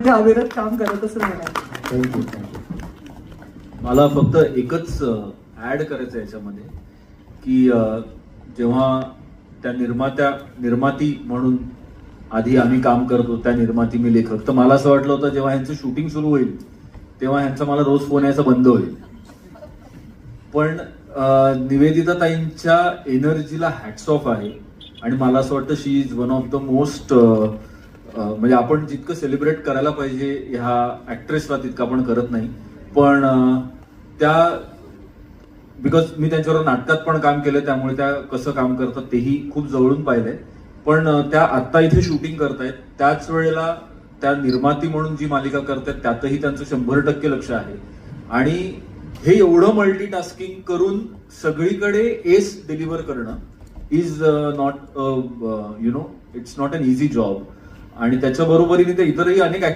अविरत काम करतच थँक्यू थँक्यू मला फक्त एकच ऍड करायचं याच्यामध्ये की जेव्हा त्या निर्मात्या निर्माती म्हणून आधी आम्ही काम करतो त्या निर्माती मी लेखक. तर मला असं वाटलं होतं जेव्हा ह्यांचं शूटिंग सुरू होईल तेव्हा ह्यांचा मला रोज फोन यायचा बंद होईल. पण निवेदिता ताईंच्या एनर्जीला हॅट्स ऑफ आहे. आणि मला असं वाटतं she is one of the most म्हणजे आपण जितकं सेलिब्रेट करायला पाहिजे ह्या ऍक्ट्रेसला तितकं आपण करत नाही. पण त्या बिकॉज मी त्यांच्यावर नाटकात पण काम केलं त्यामुळे त्या कसं काम करतात तेही खूप जवळून पाहिलंय. पण त्या आत्ता इथे शूटिंग करतायत त्याच वेळेला त्या निर्माती म्हणून जी मालिका करतायत त्यातही त्यांचं शंभर टक्के लक्ष आहे. आणि हे एवढं मल्टीटास्किंग करून सगळीकडे एस डिलिव्हर करणं is not you know it's not an easy job आणि त्याच्या बरोबरीने ते इतरही अनेक